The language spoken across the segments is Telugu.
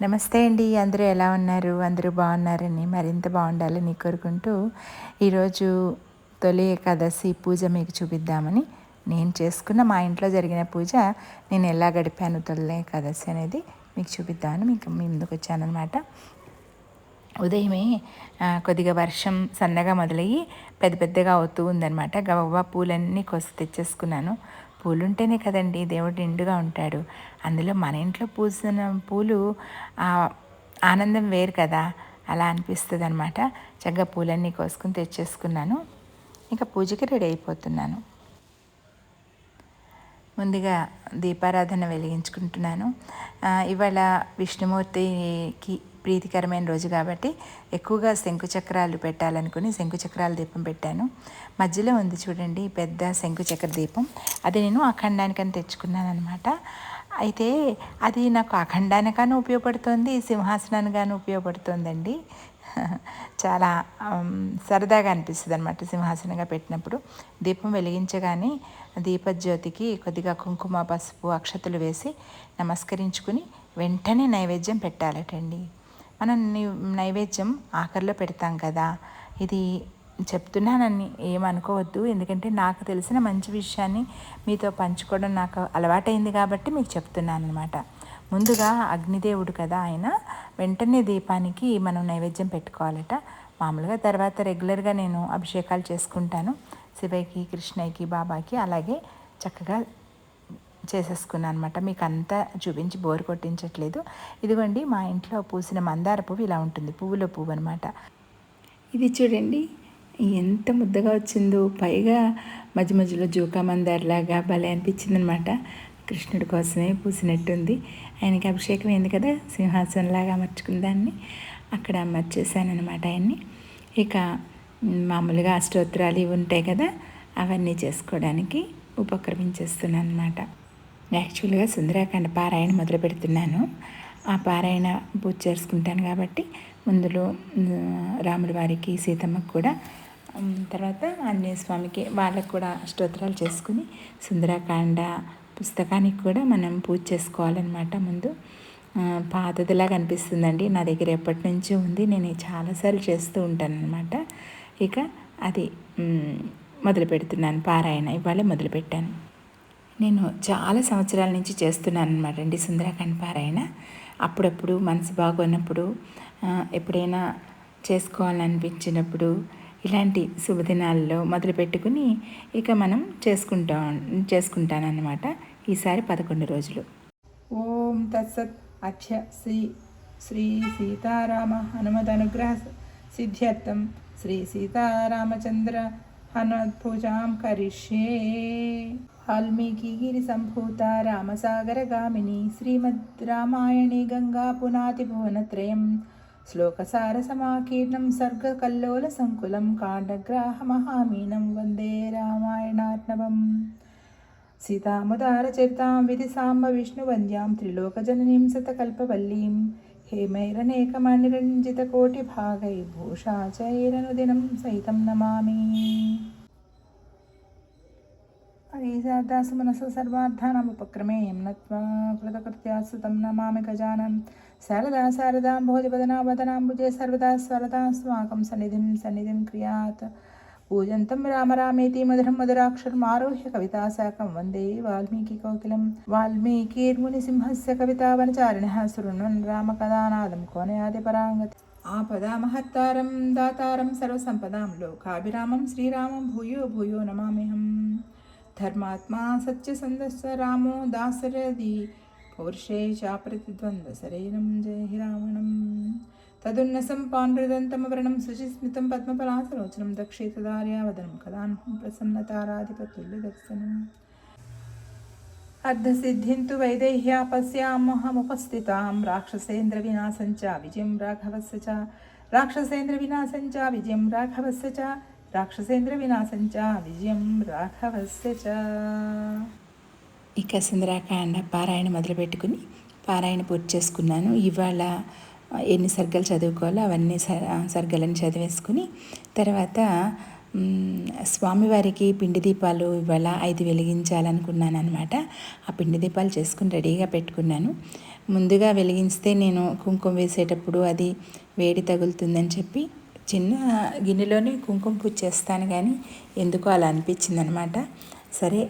నమస్తే అండి. అందరూ ఎలా ఉన్నారు? అందరూ బాగున్నారని మరింత బాగుండాలని కోరుకుంటూ ఈరోజు తొలి ఏకాదశి పూజ మీకు చూపిద్దామని నేను చేసుకున్న మా ఇంట్లో జరిగిన పూజ. నేను ఎలా గడిపాను తొలి ఏకాదశి అనేది మీకు చూపిద్దామని మీకు మీ ముందుకు వచ్చానమాట ఉదయమే కొద్దిగా వర్షం సన్నగా మొదలయ్యి పెద్ద పెద్దగా అవుతూ ఉందనమాట గవ్వ పూలన్నీ కోసి తెచ్చేసుకున్నాను. పూలు ఉంటేనే కదండి దేవుడు నిండుగా ఉంటాడు. అందులో మన ఇంట్లో పూసిన పూలు ఆనందం వేరు కదా. అలా అనిపిస్తుంది అనమాట చక్కగా పూలన్నీ కోసుకుని తెచ్చేసుకున్నాను. ఇంకా పూజకి రెడీ అయిపోతున్నాను. ముందుగా దీపారాధన వెలిగించుకుంటున్నాను. ఇవాళ విష్ణుమూర్తికి ప్రీతికరమైన రోజు కాబట్టి ఎక్కువగా శంకుచక్రాలు పెట్టాలనుకుని శంకుచక్రాల దీపం పెట్టాను. మధ్యలో ఉంది చూడండి పెద్ద శంకుచక్ర దీపం. అది నేను అఖండానికని తెచ్చుకున్నాను అనమాట అయితే అది నాకు అఖండానికాను ఉపయోగపడుతుంది సింహాసనానిగాను ఉపయోగపడుతుందండి. చాలా సరదాగా అనిపిస్తుంది అనమాట సింహాసనంగా పెట్టినప్పుడు. దీపం వెలిగించగానే దీపజ్యోతికి కొద్దిగా కుంకుమ పసుపు అక్షతలు వేసి నమస్కరించుకుని వెంటనే నైవేద్యం పెట్టాలటండి. మనం నైవేద్యం ఆఖరిలో పెడతాం కదా. ఇది చెప్తున్నానని ఏమనుకోవద్దు. ఎందుకంటే నాకు తెలిసిన మంచి విషయాన్ని మీతో పంచుకోవడం నాకు అలవాటైంది కాబట్టి మీకు చెప్తున్నాను అనమాట ముందుగా అగ్నిదేవుడు కదా ఆయన. వెంటనే దీపానికి మనం నైవేద్యం పెట్టుకోవాలట. మామూలుగా తర్వాత రెగ్యులర్గా నేను అభిషేకాలు చేసుకుంటాను. శివయ్యకి కృష్ణయ్యకి బాబాకి అలాగే చక్కగా చేసేసుకున్నాను అనమాట మీకు అంతా చూపించి బోరు కొట్టించట్లేదు. ఇదిగోండి మా ఇంట్లో పూసిన మందార పువ్వు ఇలా ఉంటుంది. పువ్వుల పువ్వు అనమాట ఇది చూడండి ఎంత ముద్దగా వచ్చిందో. పైగా మధ్య మధ్యలో జూకా మందారలాగా భలే అనిపించింది అనమాట కృష్ణుడి కోసమే పూసినట్టుంది. ఆయనకి అభిషేకం అయింది కదా సింహాసనంలాగా అమర్చుకున్న దాన్ని అక్కడ అమర్చేశానమాట ఆయన్ని. ఇక మామూలుగా అష్టోత్తరాలు ఇవి ఉంటాయి కదా అవన్నీ చేసుకోవడానికి ఉపక్రమించేస్తున్నాను అనమాట యాక్చువల్గా సుందరాకాండ పారాయణ మొదలు పెడుతున్నాను. ఆ పారాయణ పూజ చేసుకుంటాను కాబట్టి ముందులో రాముల వారికి సీతమ్మకు కూడా తర్వాత ఆంజనేయ స్వామికి వాళ్ళకు కూడా స్తోత్రాలు చేసుకుని సుందరాకాండ పుస్తకానికి కూడా మనం పూజ చేసుకోవాలన్నమాట ముందు. పాతదిలాగా అనిపిస్తుందండి. నా దగ్గర ఎప్పటి నుంచో ఉంది. నేను చాలాసార్లు చేస్తూ ఉంటాను అనమాట ఇక అది మొదలు పెడుతున్నాను. పారాయణ ఇవాళ మొదలుపెట్టాను నేను చాలా సంవత్సరాల నుంచి చేస్తున్నాను అనమాట అండి సుందరకాండ పారాయణ అప్పుడప్పుడు మనసు బాగున్నప్పుడు ఎప్పుడైనా చేసుకోవాలనిపించినప్పుడు ఇలాంటి శుభదినాల్లో మొదలు పెట్టుకుని ఇక మనం చేసుకుంటాం చేసుకుంటానన్నమాట ఈసారి పదకొండు రోజులు. ఓం తత్సత్ అక్ష శ్రీ శ్రీ సీతారామ హనుమద్ అనుగ్రహ సిద్ధ్యర్థం. శ్రీ సీతారామచంద్ర హనుమత్పూజాం కరిష్యే వాల్మీకిగిరిసంభూత రామసాగరగామిని శ్రీమద్ రామాయణి గంగా పునాతిభువనత్రయం శ్లోకసారసమాకీర్ణం సర్గకల్లోలసంకులం కాండగ్రాహమహామీనం వందే రామాయణార్ణవం సీతాముదారచరితాం విధి సాంబ విష్ణువంద్యాం త్రిలోకజననీం శతకల్పవల్లీం हेमैरनेकमनिरञ्जितकोटिभागै भूषा चैरनुदिनं सहितं नमामि अरीसादासु मनसु सर्वार्थानामुपक्रमे यं नत्वा कृतकृत्यास्तुतं नमामि गजानन् शारदा शारदां भोजवदना वदनाम्बुजे सर्वदा स्वरदा स्वाकं सन्निधिं सन्निधिं क्रियात् పూజంతం రామరామేతి మధురం మధురాక్షరం ఆరోహ్య కవితాశాఖం వందే వాల్మీకి కౌకిలం వాల్మీకిర్ముని సింహస్య కవితావనచారిణ శృణ్వన్ రామ కథానాదం కోనయాది పరాంగతి ఆపదామహత్తారం దాతారం సర్వసంపదాం లోకాభిరామం శ్రీరామం భూయో భూయో నమామిహం ధర్మాత్మా సత్యసందస్స రామో దాసరది పౌరుషే చాప్రతిద్వంద్వసరైనం జయ రావణం తదున్నసం పాన్మృదంతమవరణం శుచిస్మితం పద్మపలాసలోచనం దక్షేతదార్యావదనం కదాన్హం ప్రసన్నతారాధిపతుల్య దర్శనం అర్ధసిద్ధిం తు వైదేహ్యా వైదేహ్యాపస్యామహముపస్థితాం రాక్షసేంద్ర వినాశం చ విజయం రాఘవస్ చ రాక్షసేంద్ర వినాశం చ విజయం రాఘవస్ చ రాక్షసేంద్ర వినాశం చ విజయం రాఘవస్ చ ఇక సుందరాకాండ పారాయణ మొదలుపెట్టుకుని పారాయణ పూర్తి చేసుకున్నాను. ఇవాళ ఎన్ని సర్గలు చదువుకోవాలో అవన్నీ సర్గలను చదివేసుకుని తర్వాత స్వామివారికి పిండి దీపాలు ఇవాళ ఐదు వెలిగించాలనుకున్నాను అనమాట ఆ పిండి దీపాలు చేసుకుని రెడీగా పెట్టుకున్నాను. ముందుగా వెలిగిస్తే నేను కుంకుమ వేసేటప్పుడు అది వేడి తగులుతుందని చెప్పి చిన్న గిన్నెలోనే కుంకుమ పూజ చేస్తాను కానీ ఎందుకో అలా అనిపించింది అనమాట సరే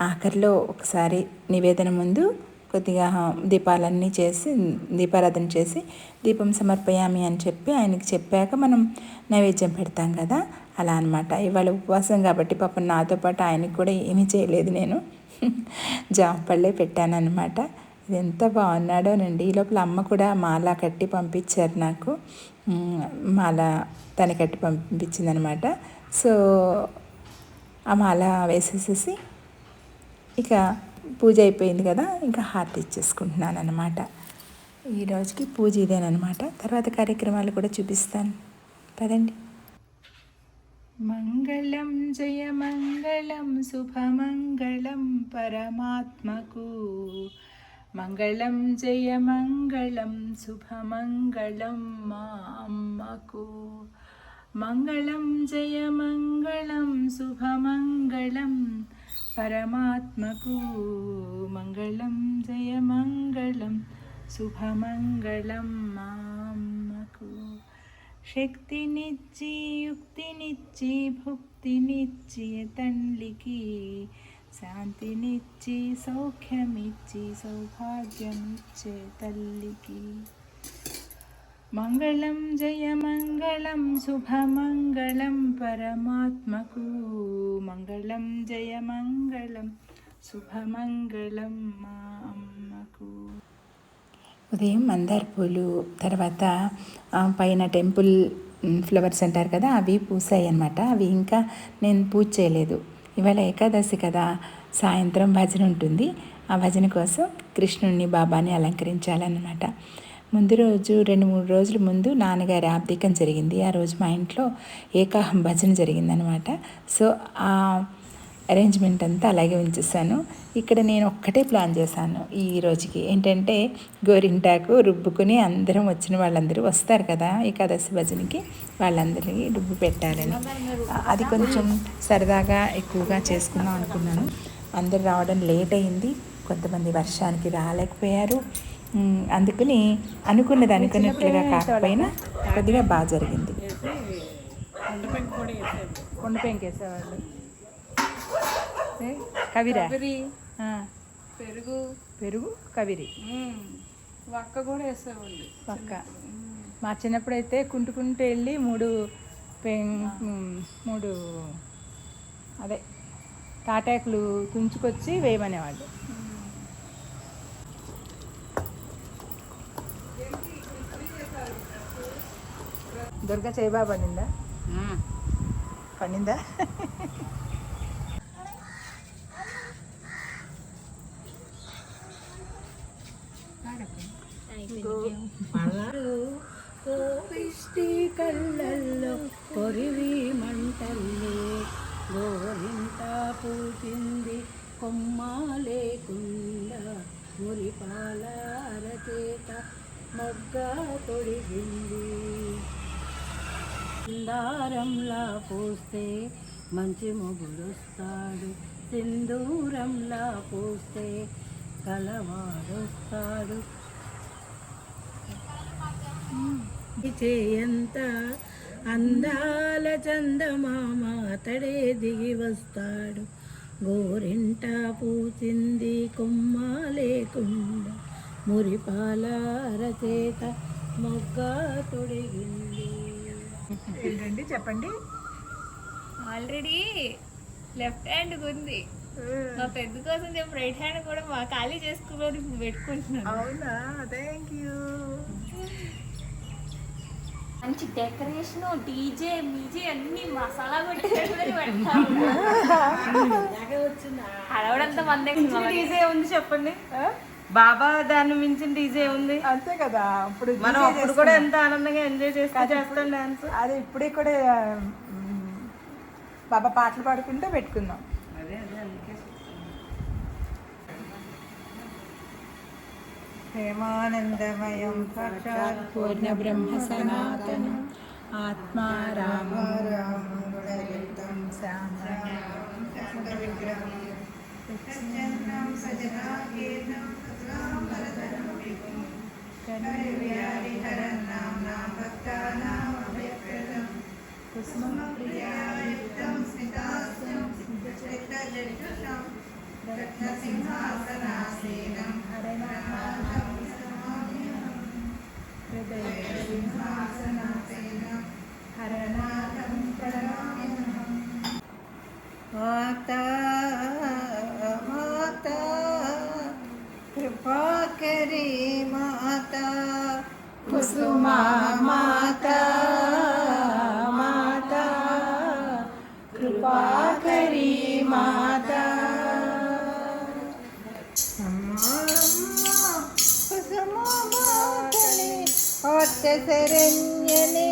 ఆఖరిలో ఒకసారి నివేదన ముందు కొద్దిగా దీపాలన్నీ చేసి దీపారాధన చేసి దీపం సమర్పయామి అని చెప్పి ఆయనకి చెప్పాక మనం నైవేద్యం పెడతాం కదా అలా అనమాట ఇవాళ ఉపవాసం కాబట్టి పాపం నాతో పాటు ఆయనకి కూడా ఏమీ చేయలేదు నేను. జాంపళ్ళే పెట్టాను అనమాట ఇది ఎంత బాగున్నాడోనండి ఈ లోపల అమ్మ కూడా మాల కట్టి పంపించారు నాకు. మాల తన కట్టి పంపించిందనమాట సో ఆ మాల వేసేసేసి ఇక పూజ అయిపోయింది కదా ఇంకా హార్ట్ ఇచ్చేసుకుంటున్నాను అనమాట ఈ రోజుకి పూజ ఇదేనమాట తర్వాత కార్యక్రమాలు కూడా చూపిస్తాను. పదండి. మంగళం జయ మంగళం శుభమంగళం పరమాత్మకు. మంగళం జయ మంగళం శుభమంగళం మా అమ్మకు. మంగళం జయ మంగళం శుభమంగళం పరమాత్మకు మంగళం జయ మంగళం శుభమంగళం మా శక్తినిచ్చి యుక్తినిచ్చి భుక్తినిచ్చి తండ్రికి శాంతినిచ్చి సౌఖ్యమిచ్చి సౌభాగ్యమిచ్చే తల్లికి. మంగళం జయ మంగళం శుభమంగళం పరమాత్మకు. మంగళం జయ మంగళం శుభమంగళం మా అమ్మకు. ఉదయం మందార పూలు తర్వాత పైన టెంపుల్ ఫ్లవర్స్ అంటారు కదా అవి పూసాయి అన్నమాట అవి ఇంకా నేను పూజ చేయలేదు. ఇవాళ ఏకాదశి కదా సాయంత్రం భజన ఉంటుంది. ఆ భజన కోసం కృష్ణుడిని బాబాని అలంకరించాలన్నమాట. ముందు రోజు రెండు మూడు రోజుల ముందు నాన్నగారి ఆబ్దికం జరిగింది. ఆ రోజు మా ఇంట్లో ఏకాహం భజన జరిగిందనమాట. సో ఆ అరేంజ్మెంట్ అంతా అలాగే ఉంచేసాను ఇక్కడ నేను ఒక్కటే ప్లాన్ చేశాను ఈ రోజుకి. ఏంటంటే గోరింటాకు రుబ్బుకుని అందరం వచ్చిన వాళ్ళందరూ వస్తారు కదా ఏకాదశి భజనకి వాళ్ళందరికీ రుబ్బు పెట్టాలని. అది కొంచెం సరదాగా ఎక్కువగా చేసుకుందాం అనుకున్నాను. అందరు రావడం లేట్ అయింది. కొంతమంది వర్షానికి రాలేకపోయారు. అందుకని అనుకున్నది అనుకున్నట్లుగా కాకపోయినా కొద్దిగా బాగా జరిగింది. కొండ పెంకేసేవాళ్ళు కవిరా? పెరుగు. పెరుగు కవిరి. వక్క కూడా వేసేవాళ్ళు. పక్క మా చిన్నప్పుడైతే కుంటుకుంటూ వెళ్ళి మూడు పెం మూడు అదే తాటాకులు తుంచుకొచ్చి వేయమనేవాళ్ళు. దుర్గా చేయబా పడిందా పడిందా కోపిష్టి కళ్ళల్లో కొరివి మంటల్లే గోరింట పూచింది కొమ్మ లేకుండా మురిపాల అరచేత మొగ్గ తొడిగింది సిందారంలా పూస్తే మంచి మొగుడొస్తాడు. సింధూరంలా పూస్తే కలవాడొస్తాడు. చేయంత అందాల చందమామ అతడే దిగి వస్తాడు. గోరింట పూచింది కొమ్మ లేకుండా మురిపాల అరచేత మొగ్గ తొడిగింది. ఏంటండి? చెప్పండి. ఆల్రెడీ లెఫ్ట్ హ్యాండ్ ఉంది. మా పెద్ద కోసం చెప్పి రైట్ హ్యాండ్ కూడా మా ఖాళీ చేసుకుని పెట్టుకుంటున్నాను అవునా? Thank you. మంచి డెకరేషన్ డీజే మీజే అన్ని మసాలా పెట్టి హడవడంతా మందే డీజే ఉంది చెప్పండి. బాబా దాన్ని మించిన డీజే ఉంది. అంతే కదా ఇప్పుడు మనం అప్పుడు కూడా ఎంత ఆనందంగా ఎంజాయ్ చేస్తూ చేస్తాం డాన్స్. అది ఇప్పుడే కూడా బాబా పాటలు పాడుకుంటూ పెట్టుకుందాం. అదే అదే అందుకే ప్రేమానందమయం సాక్షాత్ పూర్ణ బ్రహ్మ సనాతనం ఆత్మా రామ రామగుణయుక్తం శ్యామం విగ్రహం సజనాకేతం माता कुसुमा माता माता कृपा करी माता कुसुमा मातने होट्य शरण्यने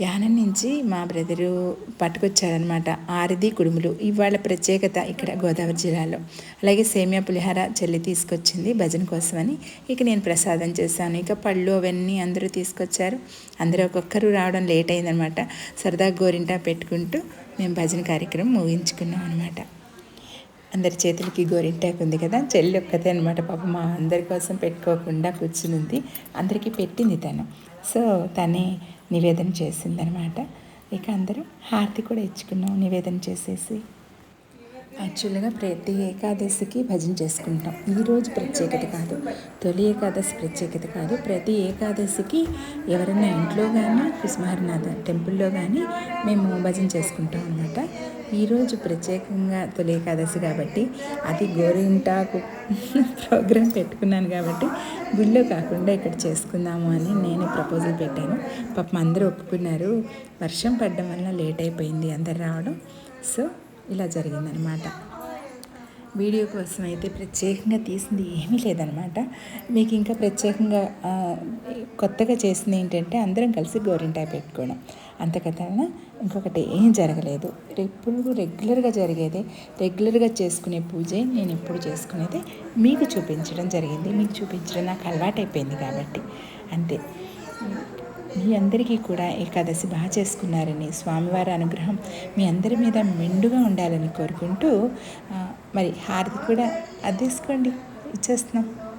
యానం నుంచి మా బ్రదరు పట్టుకొచ్చారనమాట ఆరిది కుడుములు. ఇవాళ ప్రత్యేకత ఇక్కడ గోదావరి జిల్లాలో. అలాగే సేమియా పులిహార చెల్లి తీసుకొచ్చింది భజన కోసమని. ఇక నేను ప్రసాదం చేశాను. ఇక పళ్ళు అవన్నీ అందరూ తీసుకొచ్చారు. అందరూ ఒక్కొక్కరు రావడం లేట్ అయిందనమాట సరదా గోరింటా పెట్టుకుంటూ మేము భజన కార్యక్రమం ముగించుకున్నాం అనమాట అందరి చేతులకి గోరింటాకు ఉంది కదా? చెల్లి ఒక్కతే అనమాట పాప మా అందరి కోసం పెట్టుకోకుండా కూర్చునింది. అందరికీ పెట్టింది తను. సో తనే నివేదన చేసిందనమాట. ఇక అందరూ హారతి కూడా ఇచ్చుకున్నాం నివేదన చేసేసి. యాక్చువల్గా ప్రతి ఏకాదశికి భజన చేసుకుంటాం. ఈరోజు ప్రత్యేకత కాదు తొలి ఏకాదశి ప్రత్యేకత కాదు. ప్రతి ఏకాదశికి ఎవరైనా ఇంట్లో కానీ కుసుమహరనాథ టెంపుల్లో కానీ మేము భజన చేసుకుంటాం అనమాట ఈరోజు ప్రత్యేకంగా తొలి ఏకాదశి కాబట్టి అది గోరింటాకు ప్రోగ్రాం పెట్టుకున్నాను కాబట్టి గుళ్ళో కాకుండా ఇక్కడ చేసుకుందాము అని నేను ప్రపోజల్ పెట్టాను. పాపం అందరూ ఒప్పుకున్నారు. వర్షం పడడం వల్ల లేట్ అయిపోయింది అందరు రావడం. సో ఇలా జరిగిందనమాట. వీడియో కోసం అయితే ప్రత్యేకంగా తీసింది ఏమీ లేదనమాట. మీకు ఇంకా ప్రత్యేకంగా కొత్తగా చేసింది ఏంటంటే అందరం కలిసి గోరింటాయి పెట్టుకోవడం. అంతకన్నా ఇంకొకటి ఏం జరగలేదు. ఎప్పుడు రెగ్యులర్గా జరిగేదే రెగ్యులర్గా చేసుకునే పూజే నేను ఎప్పుడు చేసుకునేది మీకు చూపించడం జరిగింది. మీకు చూపించడం నాకు అలవాటైపోయింది కాబట్టి. అంతే. మీ అందరికీ కూడా ఏకాదశి బాగా చేసుకున్నారని స్వామివారి అనుగ్రహం మీ అందరి మీద మెండుగా ఉండాలని కోరుకుంటూ మరి హారతి కూడా అదేసుకోండి ఇచ్చేస్తున్నాం.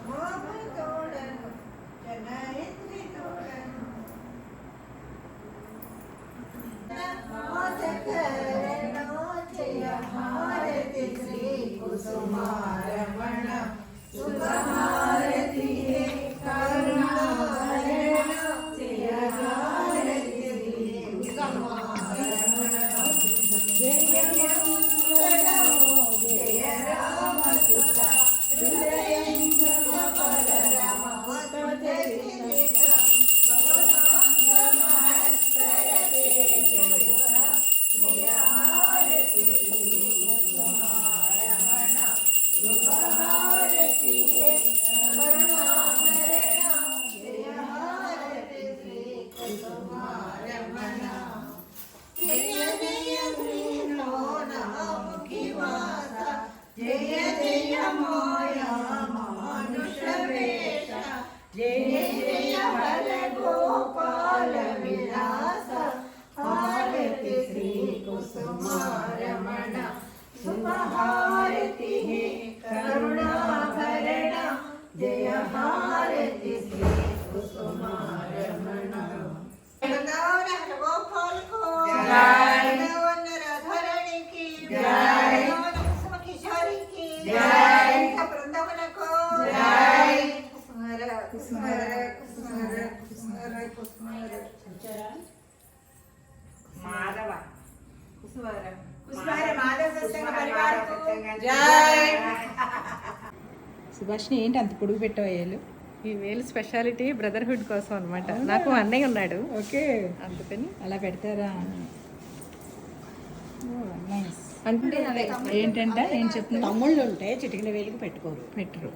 సుభాష్ని ఏంటి అంత పొడుగు పెట్టవేయాలు ఈ వేలు స్పెషాలిటీ బ్రదర్హుడ్ కోసం అన్నమాట. నాకు అన్నయ్య ఉన్నాడు. ఓకే. అందుకని. అలా పెడతారా? నైస్. అంటే ఏంటంట ఏం చెప్తున్నా తమ్ముళ్ళు ఉంటే చిటికిన వేలికి పెట్టుకోరు. పెట్టరు.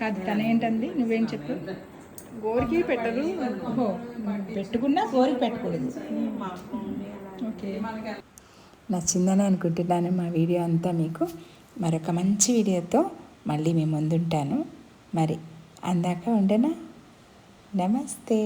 కాదు తను ఏంటంది నువ్వేం చెప్పు? గోరికి పెట్టరు. పెట్టుకున్నా కోరిక పెట్టకూడదు ఓకే. నచ్చిందని అనుకుంటున్నాను మా వీడియో అంతా మీకు. మరొక మంచి వీడియోతో మళ్ళీ మీ ముందుంటాను. మరి అందాక ఉండనా? నమస్తే.